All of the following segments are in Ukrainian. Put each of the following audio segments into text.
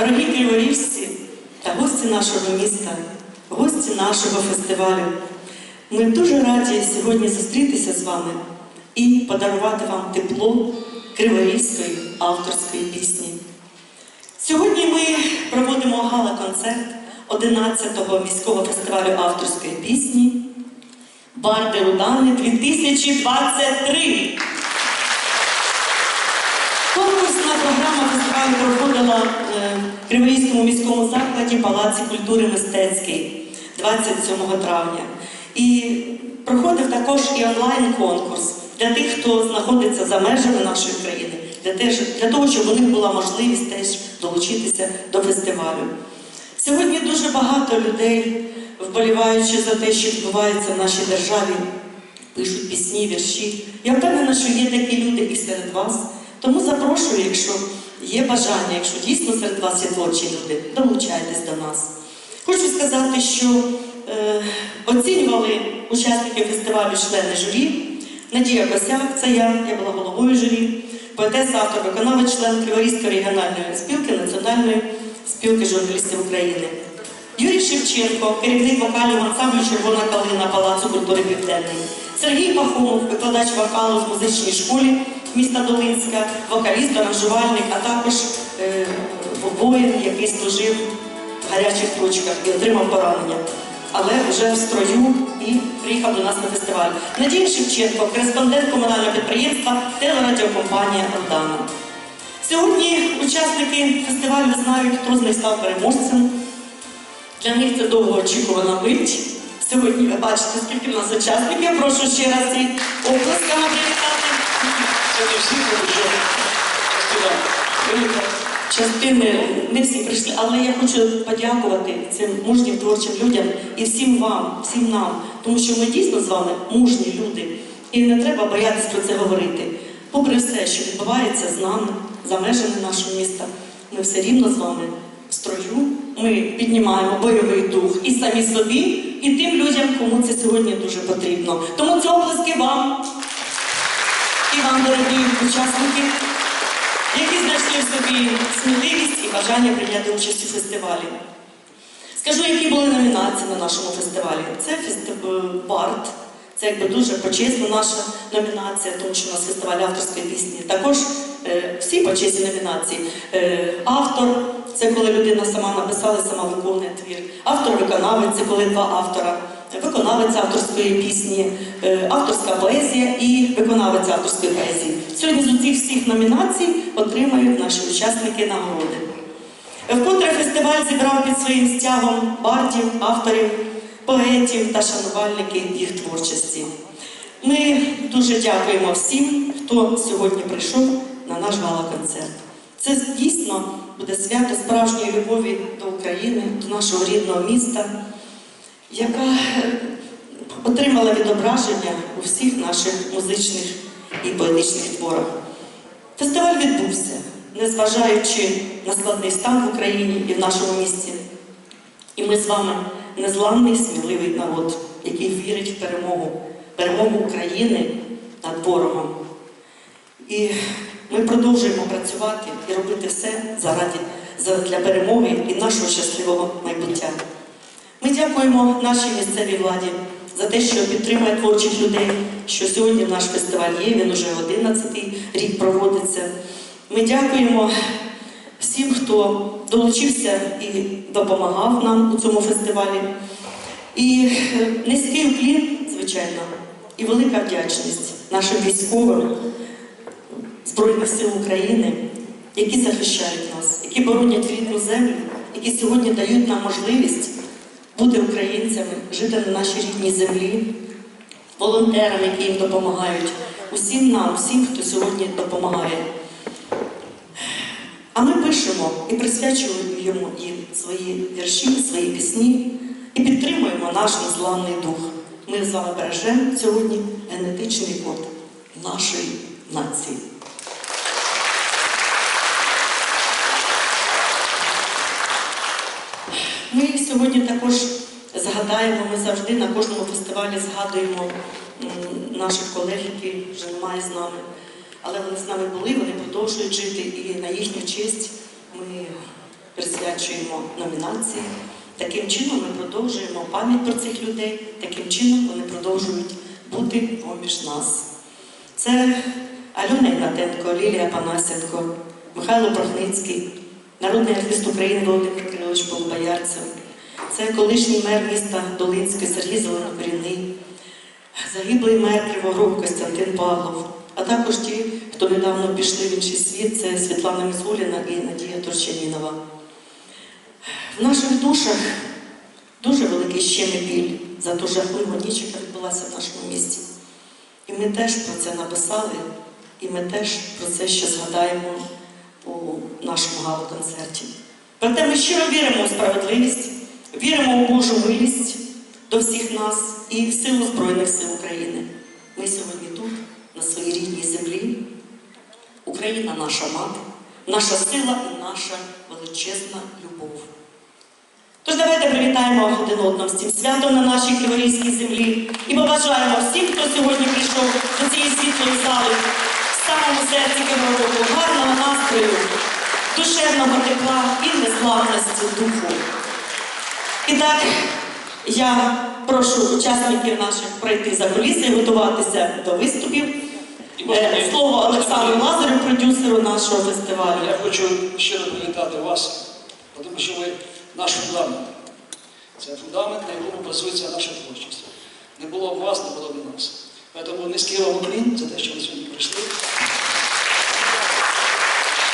дорогі криворіжці та гості нашого міста, гості нашого фестивалю. Ми дуже раді сьогодні зустрітися з вами і подарувати вам тепло криворізької авторської пісні. Сьогодні ми проводимо гала-концерт 11-го міського фестивалю авторської пісні Барди Рудани 2023. Конкурсна програма фестивалю проходила е, в Криворізькому міському закладі Палаці культури мистецький 27 травня. І проходив також і онлайн-конкурс для тих, хто знаходиться за межами нашої країни, для того, щоб у них була можливість теж долучитися до фестивалю. Сьогодні дуже багато людей, вболіваючи за те, що відбувається в нашій державі, пишуть пісні, вірші. Я впевнена, що є такі люди і серед вас. Тому запрошую, якщо є бажання, якщо дійсно серед вас є творчі люди, долучайтесь до нас. Хочу сказати, що е, оцінювали учасники фестивалю члени журі. Надія Косяк, це я, я була головою журі, поетеса, автор, виконавець, член Криворізької регіональної спілки Національної спілки журналістів України. Юрій Шевченко, керівник вокального ансамблю Червона калина Палацу культури Південний. Сергій Пахомов, викладач вокалу в музичній школі міста Долинська, вокаліст, аранжувальник, а також е, воїн, який служив в гарячих точках і отримав поранення. Але вже в строю і приїхав до нас на фестиваль. Надія Шевченко, кореспондент комунального підприємства телерадіокомпанія Ордана. Сьогодні учасники фестивалю знають, хто з них став переможцем. Для них це довгоочікувана мить. Сьогодні ви бачите, скільки в нас учасників. Прошу ще раз ці оплесками не всі, частина Частини не всі прийшли, але я хочу подякувати цим мужнім творчим людям і всім вам, всім нам, тому що ми дійсно з вами мужні люди, і не треба боятися про це говорити. Попри все, що відбувається з нами за межами нашого міста, ми все рівно з вами в строю. Ми піднімаємо бойовий дух і самі собі, і тим людям, кому це сьогодні дуже потрібно. Тому це оплески вам і вам, дорогі учасники які знайшли в собі сміливість і бажання прийняти участь у фестивалі. Скажу, які були номінації на нашому фестивалі. Це фестиваль Барт, це якби дуже почесна наша номінація, тому що у нас фестиваль авторської пісні. Також е, всі почесні номінації. Е, автор це коли людина сама написала, сама виконує твір. Автор-виконавець це коли два автора. Виконавець авторської пісні, е, авторська поезія і виконавець авторської поезії. Сьогодні з усіх всіх номінацій отримають наші учасники нагороди. Вкотре фестиваль зібрав під своїм стягом бардів, авторів, поетів та шанувальників їх творчості. Ми дуже дякуємо всім, хто сьогодні прийшов на наш гала-концерт. Це дійсно буде свято справжньої любові до України, до нашого рідного міста, яка е, отримала відображення у всіх наших музичних і поетичних творах. Фестиваль відбувся, незважаючи на складний стан в Україні і в нашому місті. І ми з вами незламний, сміливий народ, який вірить в перемогу, перемогу України над ворогом. І ми продовжуємо працювати і робити все заради за- для перемоги і нашого щасливого майбуття. Ми дякуємо нашій місцевій владі за те, що підтримує творчих людей, що сьогодні наш фестиваль є, він уже 11-й рік проводиться. Ми дякуємо всім, хто долучився і допомагав нам у цьому фестивалі. І е, низький уклін, звичайно, і велика вдячність нашим військовим Збройних сил України, які захищають нас, які боронять рідну землю, які сьогодні дають нам можливість бути українцями, жити на нашій рідній землі, волонтерам, які їм допомагають, усім нам, всім, хто сьогодні допомагає. А ми пишемо і присвячуємо їм свої вірші, свої пісні і підтримуємо наш незламний дух. Ми з вами бережемо сьогодні генетичний код нашої нації. Ми сьогодні також згадаємо, ми завжди на кожному фестивалі згадуємо наших колег, які вже немає з нами. Але вони з нами були, вони продовжують жити, і на їхню честь ми присвячуємо номінації. Таким чином ми продовжуємо пам'ять про цих людей, таким чином вони продовжують бути поміж нас. Це Альона Ігнатенко, Лілія Панасенко, Михайло Прохницький, народний артист України Володимир Кирилович Полубоярцев, це колишній мер міста Долинське Сергій Зеленокорінний, загиблий мер Кривого Костянтин Павлов, а також ті, хто недавно пішли в інший світ, це Світлана Мізуліна і Надія Турчанінова. В наших душах дуже великий щемий біль за ту жахливу ніч, яка відбулася в нашому місті. І ми теж про це написали, і ми теж про це ще згадаємо у нашому гала-концерті. Проте ми щиро віримо у справедливість, віримо у Божу милість до всіх нас і в силу Збройних сил України. Ми сьогодні тут, на своїй рідній землі. Україна наша мати, наша сила і наша величезна любов. Тож давайте привітаємо один одного з цим святом на нашій Криворізькій землі і побажаємо всім, хто сьогодні прийшов до цієї світлої зали, в самому серці Кривого гарного настрою, душевного тепла і незламності духу. І так, я прошу учасників наших пройти за куліси і готуватися до виступів. Е, Слово Олександру Лазарю, продюсеру нашого фестивалю. Я хочу щиро привітати вас, тому що ви наш фундамент. Це фундамент, на якому базується наша творчість. Не було б вас, не було б і нас. Тому низький вам уклін за те, що ви сьогодні прийшли.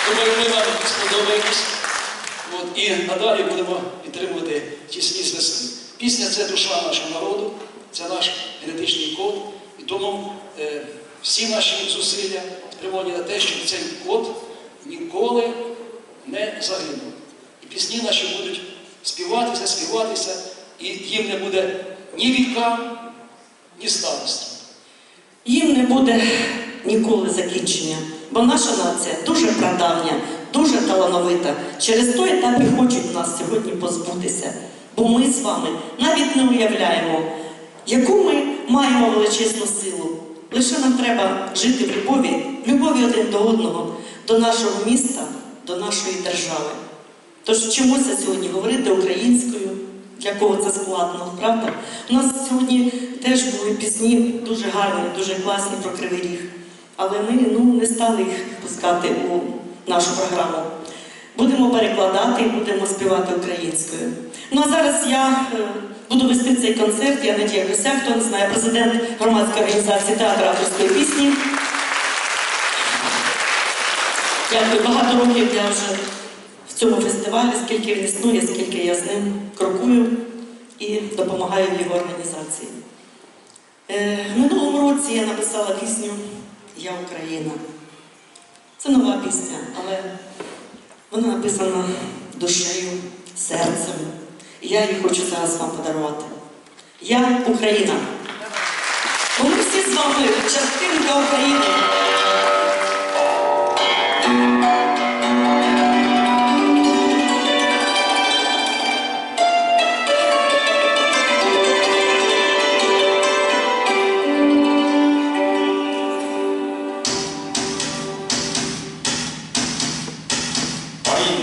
Думаю, ми вам сподобаємось. От, і надалі будемо підтримувати тісні зв'язки. Пісня це душа нашого народу, це наш генетичний код. І тому е, всі наші зусилля спрямовані на те, щоб цей код ніколи не загинув. І пісні наші будуть співатися, співатися, і їм не буде ні віка, ні старості. Їм не буде ніколи закінчення, бо наша нація дуже прадавня, дуже талановита. Через той етап і хочуть нас сьогодні позбутися. Бо ми з вами навіть не уявляємо, яку ми маємо величезну силу. Лише нам треба жити в любові, в любові один до одного, до нашого міста, до нашої держави. Тож вчимося сьогодні говорити українською, для кого це складно, правда? У нас сьогодні теж були пісні дуже гарні, дуже класні про Кривий Ріг. Але ми ну, не стали їх пускати у нашу програму. Будемо перекладати і будемо співати українською. Ну а зараз я е, буду вести цей концерт. Я Надія Гусяк, хто не знає, президент громадської організації театру авторської пісні. Дякую, багато років я вже в цьому фестивалі, скільки він існує, скільки я з ним крокую і допомагаю в його організації. Е, минулому році я написала пісню Я Україна. Це нова пісня, але вона написана душею, серцем. І я її хочу зараз вам подарувати. Я Україна. Ми всі з вами частинка України.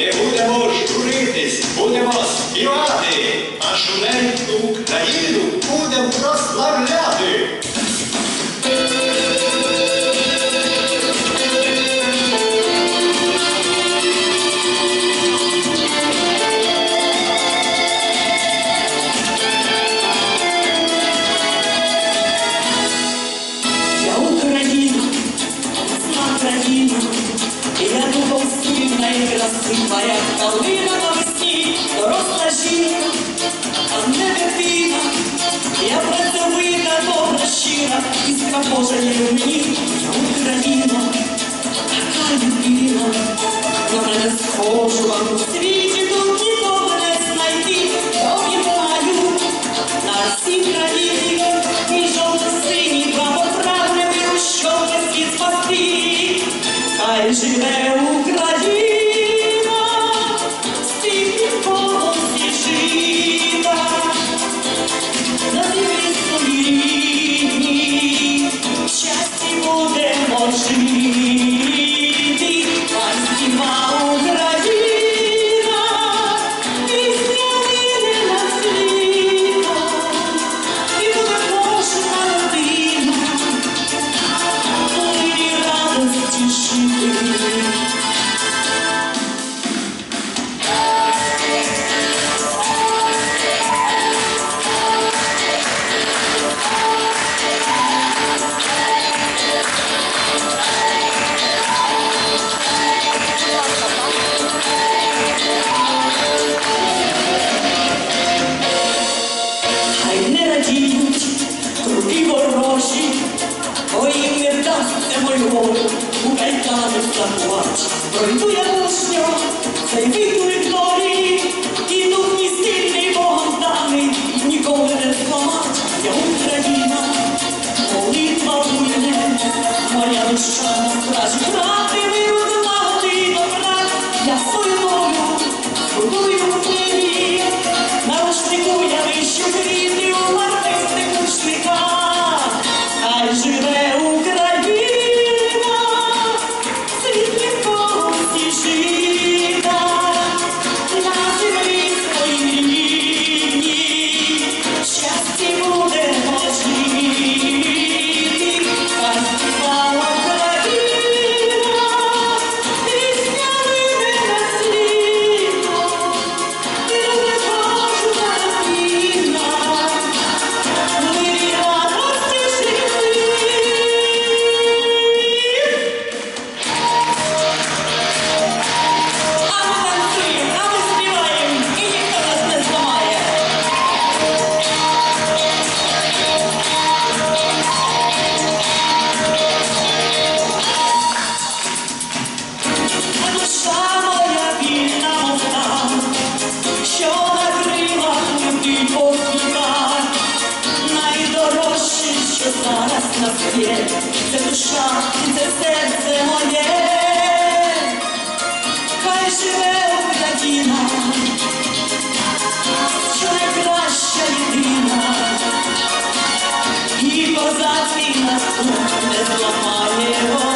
Не будемо журитись, будемо співати, а неньку Україну будемо прославляти. Калина навесні, доросла жінка, а не дитина. Я працьовита, добра, щира, іскра Божа є мені, Україна, така любима, на мене схожу вам світі, тут нікого не знайти, обіймаю на всій країні, zaraz nas wie Zadusza, widzę serce moje. Kaj żywe udradzina Strzelę graścia jedyna I poza tym nas pozatmina wspólne złamanie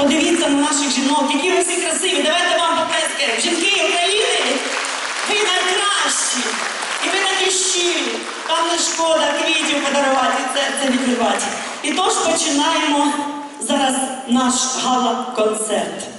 Подивіться на наших жінок, які ви всі красиві. Давайте вам показки! Жінки України, ви найкращі. І ви такі щирі. вам не шкода квітів подарувати, це, це відкривати. І тож починаємо зараз наш гала-концерт.